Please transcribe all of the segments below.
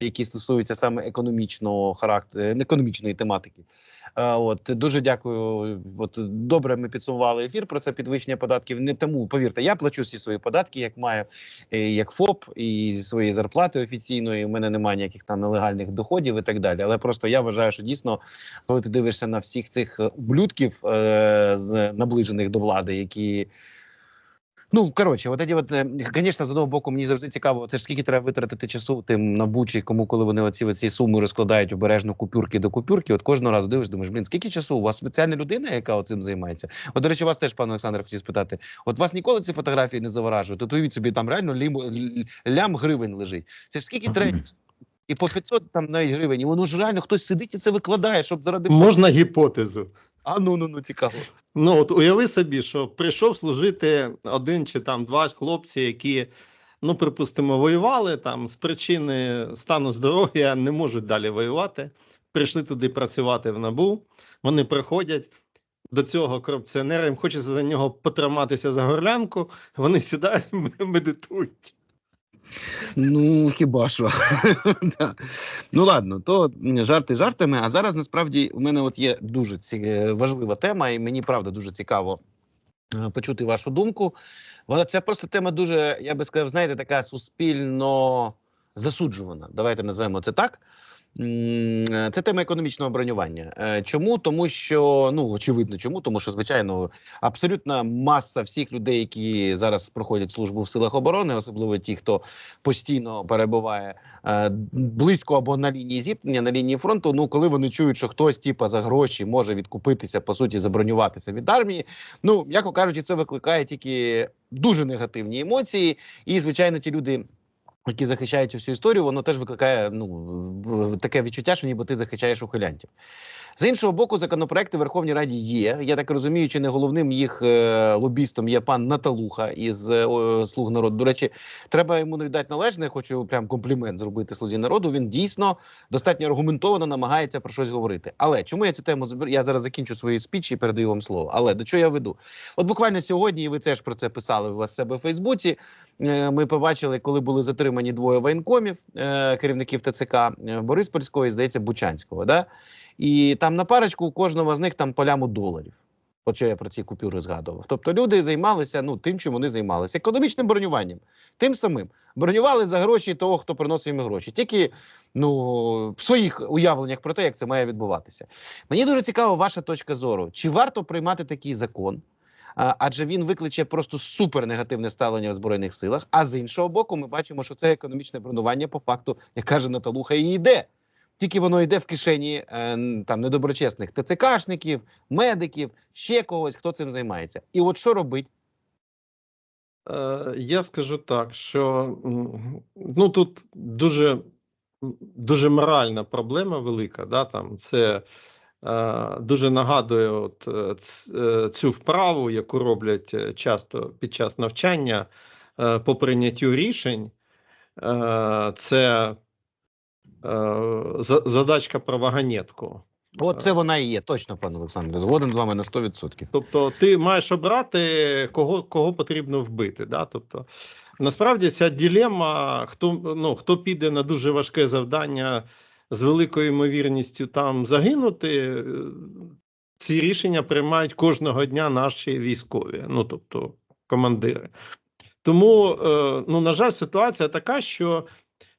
які стосуються саме економічного характеру, економічної тематики. От дуже дякую. От добре, ми підсумували ефір про це підвищення податків. Не тому повірте, я плачу всі свої податки, як маю е, як ФОП і зі своєї зарплати офіційної. У мене немає ніяких там нелегальних доходів і так далі. Але просто я вважаю, що дійсно, коли ти дивишся на всіх цих ублюдків е, з наближених до влади, які Ну коротше, от, от, звісно, з одного боку, мені завжди цікаво, це ж скільки треба витратити часу тим на бучі, кому коли вони оці ці суми розкладають обережно купюрки до купюрки. От кожного разу дивишся, думаєш, блін, скільки часу? У вас спеціальна людина, яка цим займається? От, до речі, вас теж, пане Олександр, хотів спитати. От вас ніколи ці фотографії не заворажують? От уявіть собі, там реально лім, лям гривень лежить. Це ж скільки треба? І по 500 там навіть гривень. І воно ж реально хтось сидить і це викладає, щоб заради можна гіпотезу. А ну ну ну цікаво. Ну от уяви собі, що прийшов служити один чи там два хлопці, які, ну припустимо, воювали там з причини стану здоров'я, не можуть далі воювати. Прийшли туди працювати в набу. Вони приходять до цього корупціонера, їм хочеться за нього потриматися за горлянку. Вони сідають, медитують. Ну, хіба що. Ну ладно, то жарти жартами. А зараз насправді у мене от є дуже важлива тема, і мені правда дуже цікаво е, почути вашу думку. Вона це просто тема дуже, я би сказав, знаєте, така суспільно засуджувана. Давайте назвемо це так. Е, це тема економічного бронювання. Е, чому? Тому що ну очевидно, чому? Тому що звичайно абсолютна маса всіх людей, які зараз проходять службу в силах оборони, особливо ті, хто постійно перебуває е, близько або на лінії зіткнення, на лінії фронту. Ну коли вони чують, що хтось типа за гроші може відкупитися, по суті, забронюватися від армії. Ну яко кажучи, це викликає тільки дуже негативні емоції, і звичайно, ті люди які захищають всю історію, воно теж викликає ну таке відчуття, що ніби ти захищаєш ухилянтів. З іншого боку, законопроекти в Верховній Раді є. Я так розумію, чи не головним їх е, лобістом є пан Наталуха із е, слуг народу. До речі, треба йому віддати належне. Хочу прям комплімент зробити слузі народу. Він дійсно достатньо аргументовано намагається про щось говорити. Але чому я цю тему. Я зараз закінчу свої спічі і передаю вам слово. Але до чого я веду? От буквально сьогодні, і ви теж про це писали у вас себе в Фейсбуці. Е, ми побачили, коли були затримані двоє воєнкомів, е, керівників ТЦК е, Бориспольського і здається Бучанського. Да? І там на парочку у кожного з них там поляму доларів. От що я про ці купюри згадував. Тобто люди займалися ну тим, чим вони займалися, економічним бронюванням. Тим самим бронювали за гроші того, хто приносив їм гроші. Тільки ну в своїх уявленнях про те, як це має відбуватися. Мені дуже цікава ваша точка зору. Чи варто приймати такий закон? Адже він викличе просто супер негативне ставлення в збройних силах. А з іншого боку, ми бачимо, що це економічне бронування по факту, як каже Наталуха, і йде. Тільки воно йде в кишені е, там недоброчесних ТЦКшників, медиків, ще когось, хто цим займається. І от що робить? Е, я скажу так, що ну тут дуже дуже моральна проблема велика. Да, там Це дуже нагадує от е, е, цю вправу, яку роблять часто під час навчання по прийняттю рішень. Це задачка про вагонетку. От це вона і є, точно, пане Олександре. Згоден з вами на 100%. Тобто, ти маєш обрати, кого кого потрібно вбити. Да? Тобто, Насправді ця ділема, хто ну, хто піде на дуже важке завдання з великою ймовірністю там загинути. Е, ці рішення приймають кожного дня наші військові, ну тобто командири. Тому, е, ну на жаль, ситуація така, що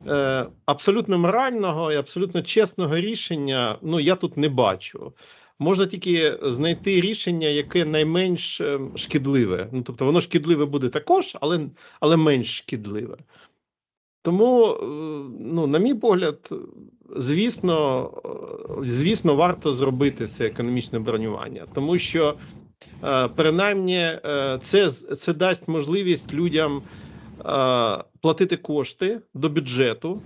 е, абсолютно морального і абсолютно чесного рішення ну я тут не бачу. Можна тільки знайти рішення, яке найменш шкідливе. Ну тобто, воно шкідливе буде також, але але менш шкідливе. Тому, е, ну, на мій погляд, звісно, е, звісно, варто зробити це економічне бронювання, тому що е, принаймні це це дасть можливість людям платити кошти до бюджету.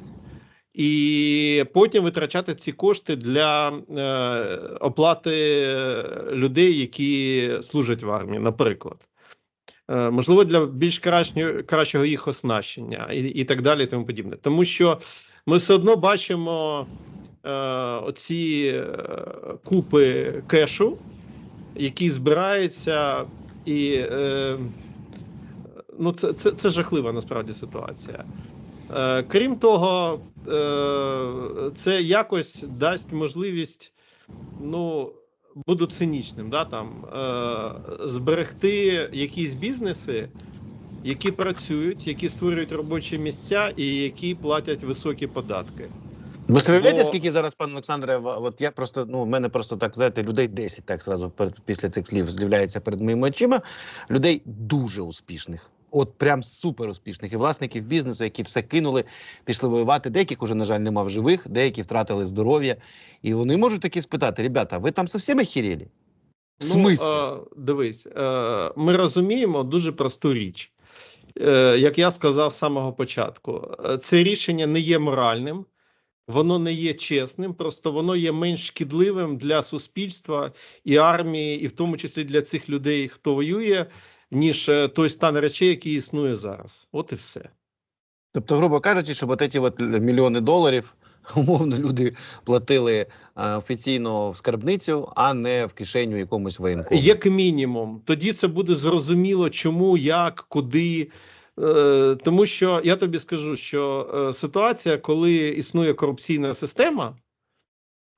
І потім витрачати ці кошти для оплати людей, які служать в армії, наприклад. Е, можливо, для більш кращого, їх оснащення і і так далі, і тому подібне. Тому що ми все одно бачимо е, оці е, купи кешу, які збираються, і е, ну, це, це, це жахлива насправді ситуація. Е, Крім того, е, це якось дасть можливість, ну буду цинічним, да, там, е, зберегти якісь бізнеси, які працюють, які створюють робочі місця і які платять високі податки. Ви уявляєте, Бо- скільки зараз, пане Олександре, от я просто, ну, в мене просто так, знаєте, людей 10 так зразу після цих слів з'являється перед моїми очима. Людей дуже успішних. От прям супер успішних і власників бізнесу, які все кинули, пішли воювати. Деяких уже, на жаль, нема в живих, деякі втратили здоров'я. І вони можуть таки спитати: ребята, ви там зовсім охерели? В смислі? Ну, дивись, е, ми розуміємо дуже просту річ. Е, як я сказав з самого початку, це рішення не є моральним, воно не є чесним, просто воно є менш шкідливим для суспільства і армії, і в тому числі для цих людей, хто воює, ніж е, той стан речей, який існує зараз. От і все. Тобто, грубо кажучи, щоб от ці от мільйони доларів, умовно, люди платили е, офіційно в скарбницю, а не в кишеню якомусь воєнкому. Як мінімум, тоді це буде зрозуміло, чому, як, куди. Е, Тому що я тобі скажу, що е, ситуація, коли існує корупційна система,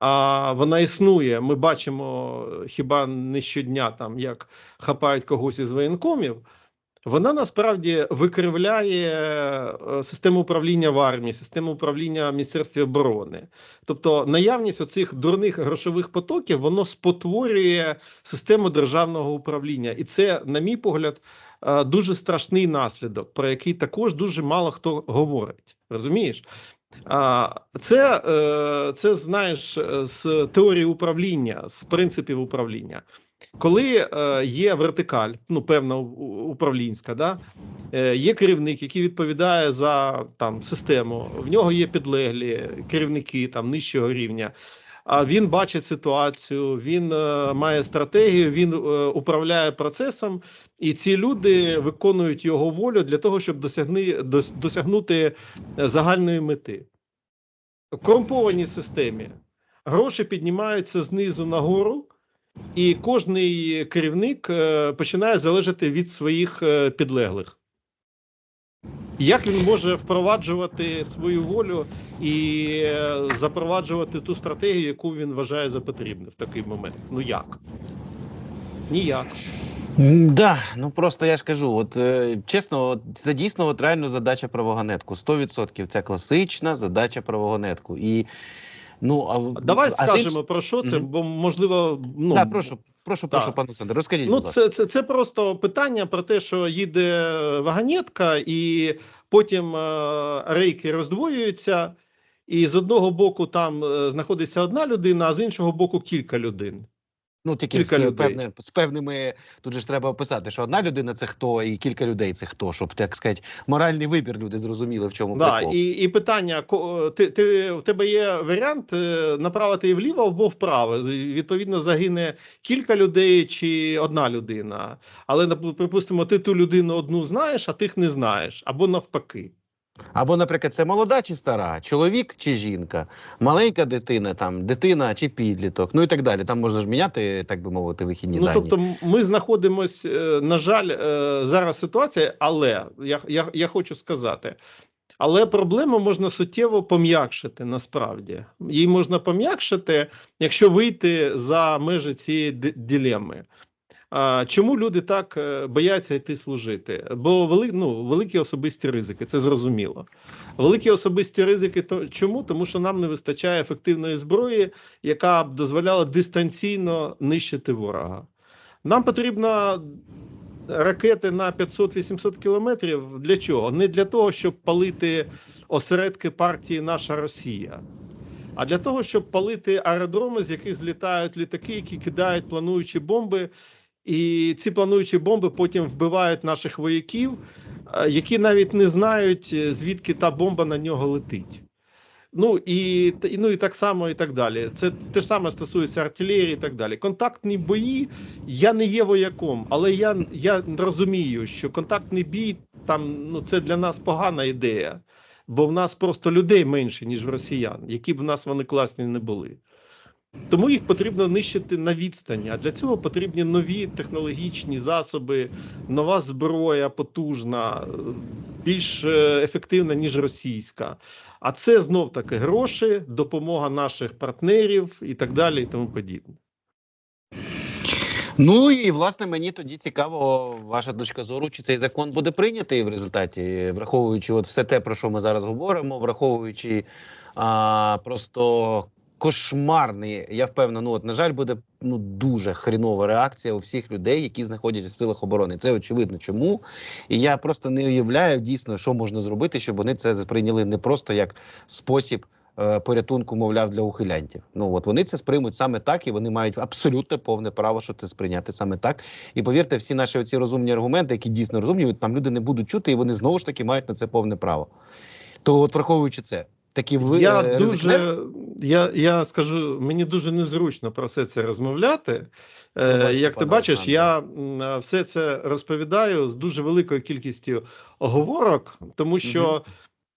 а вона існує, ми бачимо хіба не щодня, там як хапають когось із воєнкомів. Вона насправді викривляє е, систему управління в армії, систему управління в Міністерстві оборони. Тобто наявність оцих дурних грошових потоків воно спотворює систему державного управління, і це, на мій погляд, е, дуже страшний наслідок, про який також дуже мало хто говорить. Розумієш? Це, е, це знаєш е, з теорії управління, з принципів управління. Коли е, є вертикаль, ну певна управлінська, да, є керівник, який відповідає за там систему, в нього є підлеглі керівники там нижчого рівня. Він бачить ситуацію, він е, має стратегію, він е, управляє процесом, і ці люди виконують його волю для того, щоб досягни, досягнути загальної мети. Корумпованій системі гроші піднімаються знизу нагору, і кожний керівник е, починає залежати від своїх підлеглих. Як він може впроваджувати свою волю і е, запроваджувати ту стратегію, яку він вважає за потрібне в такий момент? Ну як? Ніяк. Да, ну просто я ж кажу, от е, чесно, от, це дійсно от реально задача правогонетку. 100% це класична задача правогонетку. І ну а Давай а скажемо інш- про що це, бо можливо, ну да, прошу, прошу, прошу, так. пане Олександр, розкажіть. Ну, це, це, це просто питання про те, що їде вагонетка, і потім е, рейки роздвоюються, і з одного боку там е, знаходиться одна людина, а з іншого боку кілька людей. Ну тільки кілька з, певне, з певними тут же ж треба описати, що одна людина це хто, і кілька людей це хто, щоб так сказати, моральний вибір люди зрозуміли, в чому Да, прикол. і, і питання: ти, ти, в тебе є варіант е, направити і вліво або вправо. Відповідно, загине кілька людей чи одна людина. Але припустимо, ти ту людину одну знаєш, а тих не знаєш, або навпаки. Або, наприклад, це молода чи стара, чоловік чи жінка, маленька дитина, там дитина чи підліток, ну і так далі. Там можна ж міняти, так би мовити, вихідні Ну дані. тобто, ми знаходимось, е, на жаль, е, зараз ситуація, але я, я, я хочу сказати. Але проблему можна суттєво пом'якшити насправді. Її можна пом'якшити, якщо вийти за межі цієї дилеми. Чому люди так е, бояться йти служити? Бо вели, ну, великі особисті ризики, це зрозуміло. Великі особисті ризики то чому? Тому що нам не вистачає ефективної зброї, яка б дозволяла дистанційно нищити ворога. Нам потрібно ракети на 500-800 кілометрів. Для чого? Не для того, щоб палити осередки партії Наша Росія, а для того, щоб палити аеродроми, з яких злітають літаки, які кидають плануючі бомби. І ці плануючі бомби потім вбивають наших вояків, е, які навіть не знають, е, звідки та бомба на нього летить. Ну і, ну і так само, і так далі. Це те ж саме стосується артилерії і так далі. Контактні бої. Я не є вояком, але я, я розумію, що контактний бій там ну це для нас погана ідея, бо в нас просто людей менше, ніж росіян, які б в нас вони класні не були. Тому їх потрібно нищити на відстані. А для цього потрібні нові технологічні засоби, нова зброя потужна, більш е, ефективна, ніж російська. А це знов таки гроші, допомога наших партнерів і так далі, і тому подібне. Ну і власне мені тоді цікаво, ваша точка зору, чи цей закон буде прийнятий в результаті, враховуючи от все те, про що ми зараз говоримо, враховуючи а, просто кошмарний, я впевнений, ну от на жаль, буде ну дуже хрінова реакція у всіх людей, які знаходяться в силах оборони. Це очевидно, чому. І я просто не уявляю дійсно, що можна зробити, щоб вони це сприйняли не просто як спосіб е, порятунку, мовляв, для ухилянтів. Ну от вони це сприймуть саме так, і вони мають абсолютно повне право, що це сприйняти саме так. І повірте, всі наші оці розумні аргументи, які дійсно розумні, там люди не будуть чути, і вони знову ж таки мають на це повне право. То, от враховуючи це, такі ви я е, дуже я, я скажу, мені дуже незручно про все це розмовляти. Ну, Е, як ти бачиш, я е, все це розповідаю з дуже великою кількістю оговорок, тому що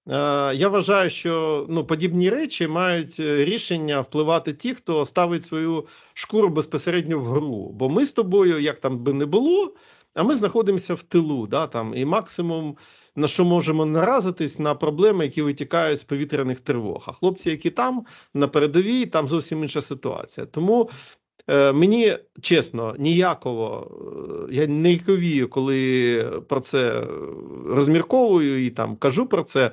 е, я вважаю, що ну, подібні речі мають рішення впливати ті, хто ставить свою шкуру безпосередньо в гру. Бо ми з тобою, як там би не було, а ми знаходимося в тилу, да, там, і максимум на що можемо наразитись на проблеми, які витікають з повітряних тривог. А хлопці, які там на передовій, там зовсім інша ситуація. Тому е, мені чесно, ніякого е, я не ніяковію, коли про це розмірковую і там кажу про це.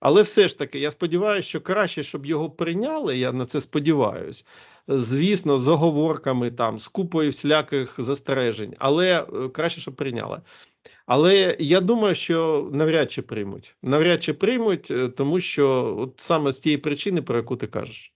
Але все ж таки, я сподіваюся, що краще, щоб його прийняли. Я на це сподіваюся. Звісно, з оговорками, там, з купою всіляких застережень, але е, краще, щоб прийняли. Але я думаю, що навряд чи приймуть. Навряд чи приймуть, е, тому що от саме з тієї причини, про яку ти кажеш.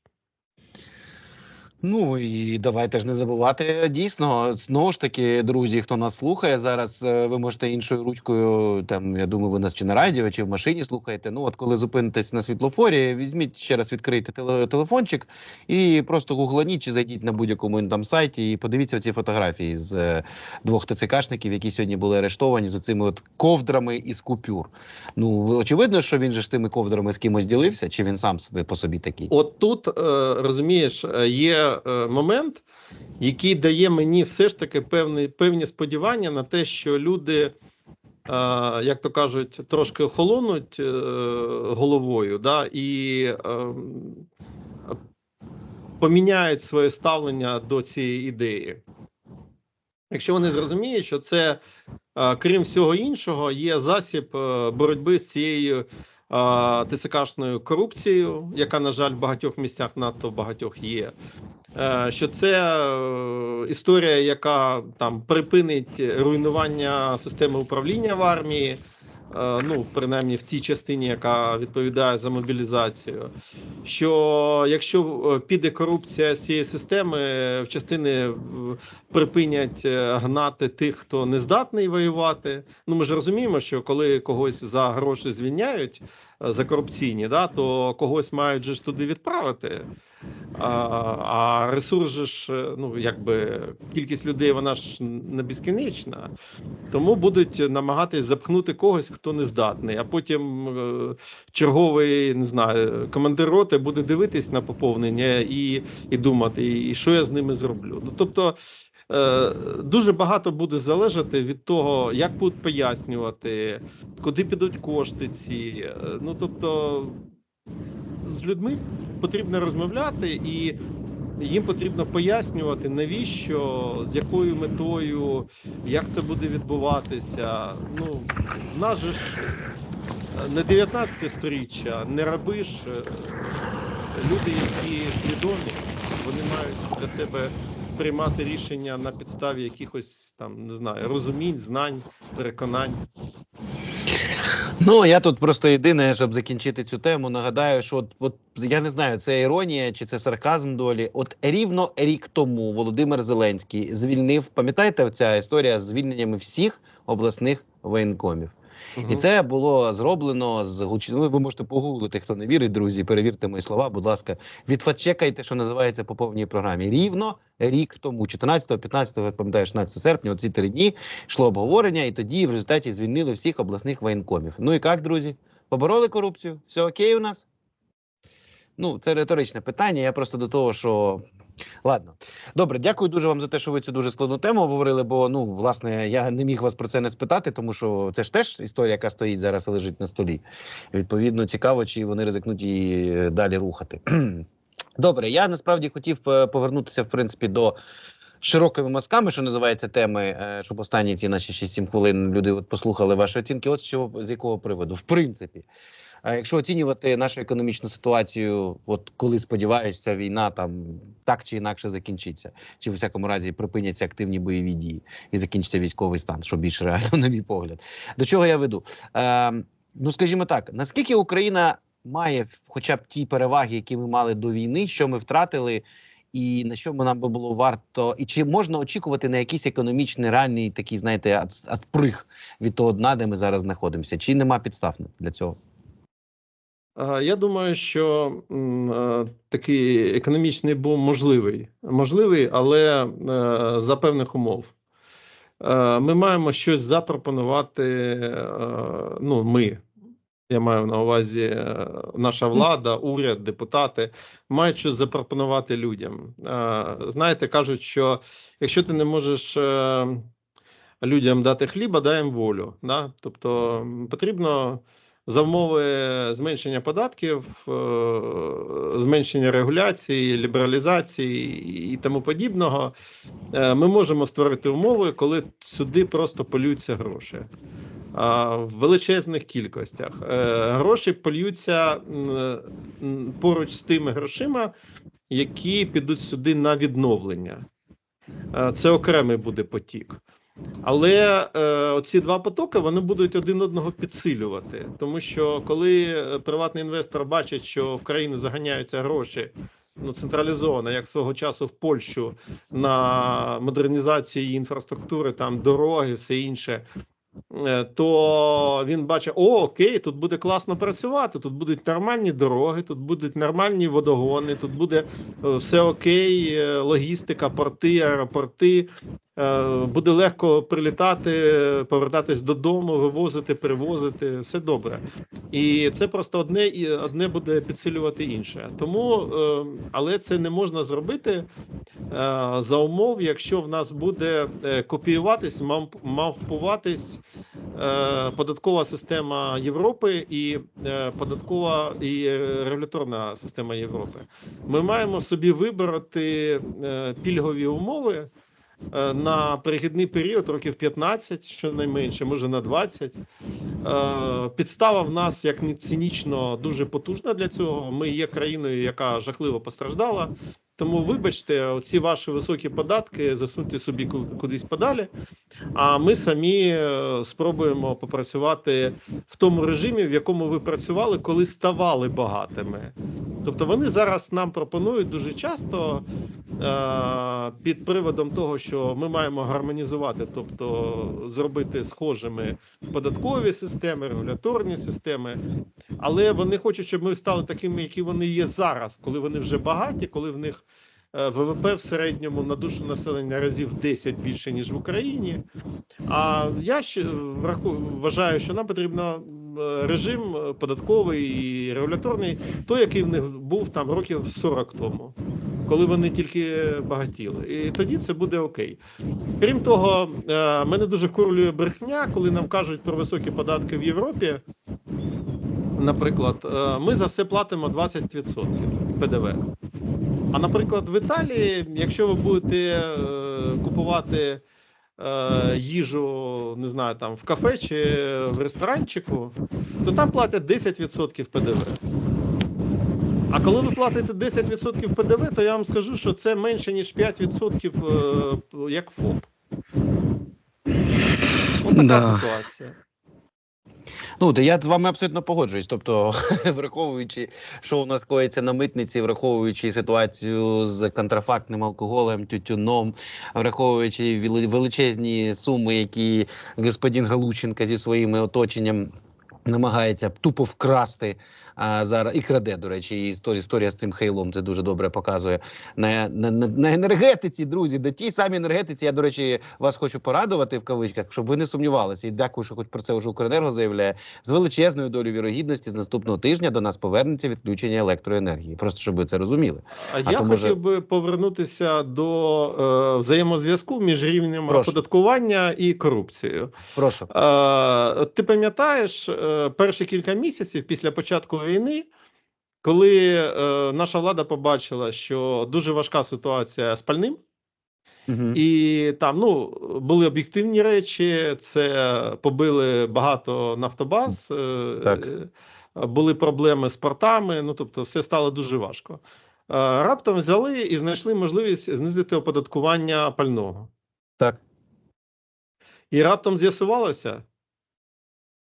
Ну і давайте ж не забувати дійсно. Знову ж таки, друзі, хто нас слухає зараз, е, ви можете іншою ручкою. Там я думаю, ви нас чи на радіо, чи в машині слухаєте. Ну, от коли зупинитесь на світлофорі, візьміть ще раз відкрийте теле- телефончик і просто гугланіть чи зайдіть на будь-якому там сайті і подивіться ці фотографії з е, двох ТЦКшників, які сьогодні були арештовані з оцими от ковдрами із купюр. Ну очевидно, що він же ж тими ковдрами з кимось ділився, чи він сам собі по собі такий. От тут е, розумієш, е, е, момент, який дає мені все ж таки певні, певні сподівання на те, що люди, е, як то кажуть, трошки охолонуть е, головою, да, і е, поміняють своє ставлення до цієї ідеї. Якщо вони зрозуміють, що це, крім всього іншого, є засіб боротьби з цією ТЦКшною корупцією, яка, на жаль, в багатьох місцях надто багатьох є. Е, Що це е, історія, яка там припинить руйнування системи управління в армії, ну принаймні в тій частині, яка відповідає за мобілізацію. Що якщо е, піде корупція з цієї системи, в частини е, припинять е, гнати тих, хто не здатний воювати. Ну ми ж розуміємо, що коли когось за гроші звільняють е, за корупційні, да, то когось мають же ж туди відправити. А, ресурс же ж, е, ну якби кількість людей, вона ж не безкінечна. Тому будуть намагатись запхнути когось, хто не здатний. А потім е, черговий не знаю, командир роти буде дивитись на поповнення і, і думати, і що я з ними зроблю. Ну тобто. е, Дуже багато буде залежати від того, як будуть пояснювати, куди підуть кошти ці. Ну тобто з людьми потрібно розмовляти і їм потрібно пояснювати, навіщо, з якою метою, як це буде відбуватися. Ну, в нас же ж не 19 сторіччя, не рабиш. е, люди, які свідомі, вони мають для себе приймати рішення на підставі якихось там не знаю розумінь, знань, переконань. Ну я тут просто єдине, щоб закінчити цю тему, нагадаю, що от, от я не знаю, це іронія чи це сарказм долі. От рівно рік тому Володимир Зеленський звільнив. Пам'ятаєте, оця історія з звільненнями всіх обласних воєнкомів. І це було зроблено з гуч... Ну, ви можете погуглити, хто не вірить, друзі. Перевірте мої слова. Будь ласка, відфачекайте, що називається по повній програмі. Рівно рік тому, 14, 15, як пам'ятаю, 16 серпня, оці три дні йшло обговорення, і тоді в результаті звільнили всіх обласних воєнкомів. Ну і як, друзі? Побороли корупцію? Все окей у нас? Ну, це риторичне питання. Я просто до того, що. Ладно, добре, дякую дуже вам за те, що ви цю дуже складну тему обговорили. Бо ну, власне, я не міг вас про це не спитати, тому що це ж теж історія, яка стоїть зараз і лежить на столі. Відповідно, цікаво, чи вони ризикнуть її е, далі рухати. Добре, я насправді хотів е, повернутися в принципі до широкими мазками, що називається теми, е, щоб останні ці наші 6-7 хвилин люди от послухали ваші оцінки. От що з якого приводу, в принципі. А якщо оцінювати нашу економічну ситуацію, от коли сподіваюся, війна там так чи інакше закінчиться, чи в всякому разі припиняться активні бойові дії і закінчиться військовий стан, що більш реально, на мій погляд. До чого я веду? Е, ну скажімо так, наскільки Україна має хоча б ті переваги, які ми мали до війни, що ми втратили, і на що нам би було варто, і чи можна очікувати на якийсь економічний реальний такий, знаєте, ат- від того дна, де ми зараз знаходимося? Чи нема підстав для цього? Е, Я думаю, що е, такий економічний бум можливий. Можливий, але е, за певних умов. Ми маємо щось запропонувати. Ну, ми. Я маю на увазі наша влада, уряд, депутати мають щось запропонувати людям. Знаєте, кажуть, що якщо ти не можеш людям дати хліба, дай їм волю. Да? Тобто потрібно за умови зменшення податків, е, зменшення регуляції, лібералізації і тому подібного, е, ми можемо створити умови, коли сюди просто полюються гроші. В величезних кількостях Е, гроші м, поруч з тими грошима, які підуть сюди на відновлення. Е, Це окремий буде потік. Але е, оці два потоки вони будуть один одного підсилювати, тому що коли е, приватний інвестор бачить, що в країну заганяються гроші ну централізовано, як свого часу в Польщу на модернізацію її інфраструктури, там дороги, все інше. е, То він бачить, о, окей, тут буде класно працювати. Тут будуть нормальні дороги, тут будуть нормальні водогони, тут буде е, все окей, логістика, порти, аеропорти. Е, Буде легко прилітати, повертатись додому, вивозити, привозити, все добре. І це просто одне і одне буде підсилювати інше. Тому, е, але це не можна зробити е, за умов, якщо в нас буде копіюватись, мав- мавпуватись податкова система Європи і податкова і регуляторна система Європи. Ми маємо собі вибрати пільгові умови на перехідний період років 15, щонайменше, може на 20. Е, Підстава в нас як не цинічно дуже потужна для цього. Ми є країною, яка жахливо постраждала. Тому, вибачте, оці ваші високі податки засуньте собі кудись подалі. А ми самі е, спробуємо попрацювати в тому режимі, в якому ви працювали, коли ставали багатими. Тобто вони зараз нам пропонують дуже часто е, під приводом того, що ми маємо гармонізувати, тобто зробити схожими податкові системи, регуляторні системи. Але вони хочуть, щоб ми стали такими, які вони є зараз, коли вони вже багаті, коли в них е, ВВП в середньому на душу населення разів 10 більше ніж в Україні. А я ще враху- вважаю, що нам потрібно е, режим податковий і регуляторний, той, який в них був там років 40 тому, коли вони тільки багатіли. І тоді це буде окей. Крім того, е, мене дуже курлює брехня, коли нам кажуть про високі податки в Європі. Наприклад, е, ми за все платимо 20% ПДВ. А наприклад, в Італії, якщо ви будете е, купувати е, їжу, не знаю, там в кафе чи в ресторанчику, то там платять 10% ПДВ. А коли ви платите 10% ПДВ, то я вам скажу, що це менше ніж 5% е, як ФОП. Ось така Да. ситуація. Ну, та я з вами абсолютно погоджуюсь. Тобто, враховуючи, що у нас коїться на митниці, враховуючи ситуацію з контрафактним алкоголем, тютюном, враховуючи вели- величезні суми, які господин Галученка зі своїм оточенням намагається тупо вкрасти а, зараз і краде, до речі, і історія, історія з тим хейлом це дуже добре показує. На, на, на, на енергетиці, друзі, на тій самій енергетиці, я, до речі, вас хочу порадувати в кавичках, щоб ви не сумнівалися. І дякую, що хоч про це вже Укренерго заявляє. З величезною долею вірогідності з наступного тижня до нас повернеться відключення електроенергії. Просто щоб ви це розуміли. А, А я то, може- хотів би повернутися до е, взаємозв'язку між рівнем Прошу. оподаткування і корупцією. Прошу. Е, ти пам'ятаєш е, перші кілька місяців після початку війни, коли е, наша влада побачила, що дуже важка ситуація з пальним, Угу. і там ну були об'єктивні речі, це побили багато нафтобаз, е, Так. е, були проблеми з портами. Ну тобто, все стало дуже важко. Е, Раптом взяли і знайшли можливість знизити оподаткування пального. Так. І раптом з'ясувалося,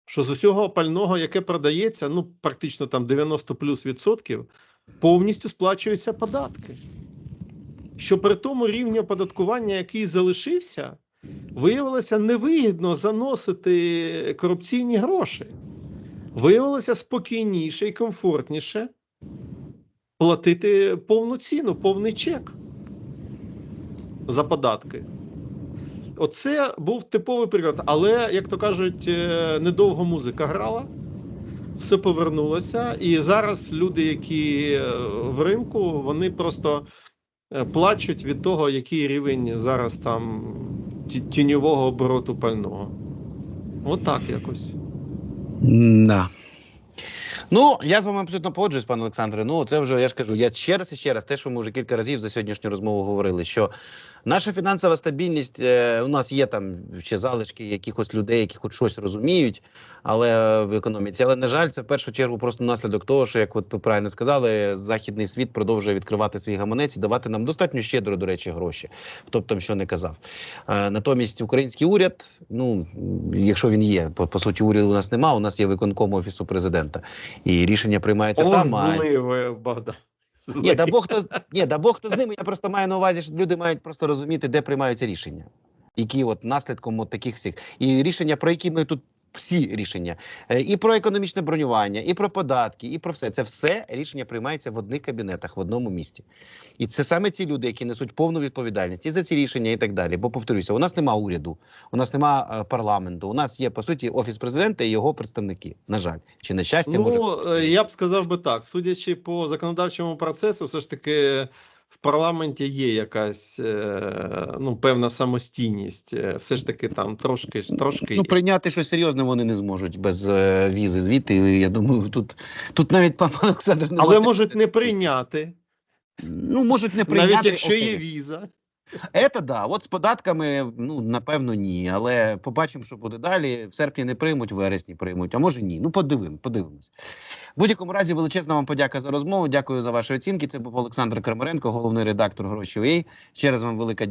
що з усього пального, яке продається, ну практично там 90 плюс відсотків, повністю сплачуються податки. Що при тому рівні оподаткування, який залишився, виявилося невигідно заносити корупційні гроші. Виявилося спокійніше і комфортніше платити повну ціну, повний чек за податки. Оце був типовий приклад. Але, як то кажуть, е, недовго музика грала, все повернулося. І зараз люди, які е, в ринку, вони просто е, плачуть від того, який рівень зараз там тіньового обороту пального. Отак якось. Да. Ну, я з вами абсолютно погоджуюсь, пане Олександре. Ну, це вже я ж кажу. Я ще раз і ще раз, те, що ми вже кілька разів за сьогоднішню розмову говорили, що наша фінансова стабільність, е, у нас є там ще залишки якихось людей, які хоч щось розуміють, але е, в економіці. Але на жаль, це в першу чергу просто наслідок того, що, як от ви правильно сказали, західний світ продовжує відкривати свій гаманець і давати нам достатньо щедро, до речі, гроші. Хто б там що не казав. Е, натомість український уряд, ну якщо він є, по, по суті, уряду у нас нема. У нас є виконком офісу президента, і рішення приймається Ох, там. А... злий ви, Богдан. Ні, да Бог хто ні, да Бог хто з ними. Я просто маю на увазі, що люди мають просто розуміти, де приймаються рішення, які от наслідком от таких всіх і рішення, про які ми тут. Всі рішення Е, і про економічне бронювання, і про податки, і про все це все рішення приймається в одних кабінетах в одному місті. І це саме ці люди, які несуть повну відповідальність і за ці рішення, і так далі. Бо повторюся, у нас нема уряду, у нас нема е, парламенту. У нас є по суті офіс президента і його представники. На жаль, чи на щастя, Ну, е, я б сказав би так: судячи по законодавчому процесу, все ж таки в парламенті є якась е, ну, певна самостійність. Е, Все ж таки там трошки трошки. Ну, прийняти щось серйозне вони не зможуть без е, візи звідти. Я думаю, тут, тут навіть пан Олександр Але можуть не прийняти, Ну, можуть не прийняти. навіть якщо окей. є віза. Це да. От з податками, ну напевно, ні. Але побачимо, що буде далі. В серпні не приймуть, в вересні приймуть, а може ні. Ну, подивимо, подивимось. В будь-якому разі, величезна вам подяка за розмову. Дякую за ваші оцінки. Це був Олександр Крамаренко, головний редактор гроші. Ще раз вам велика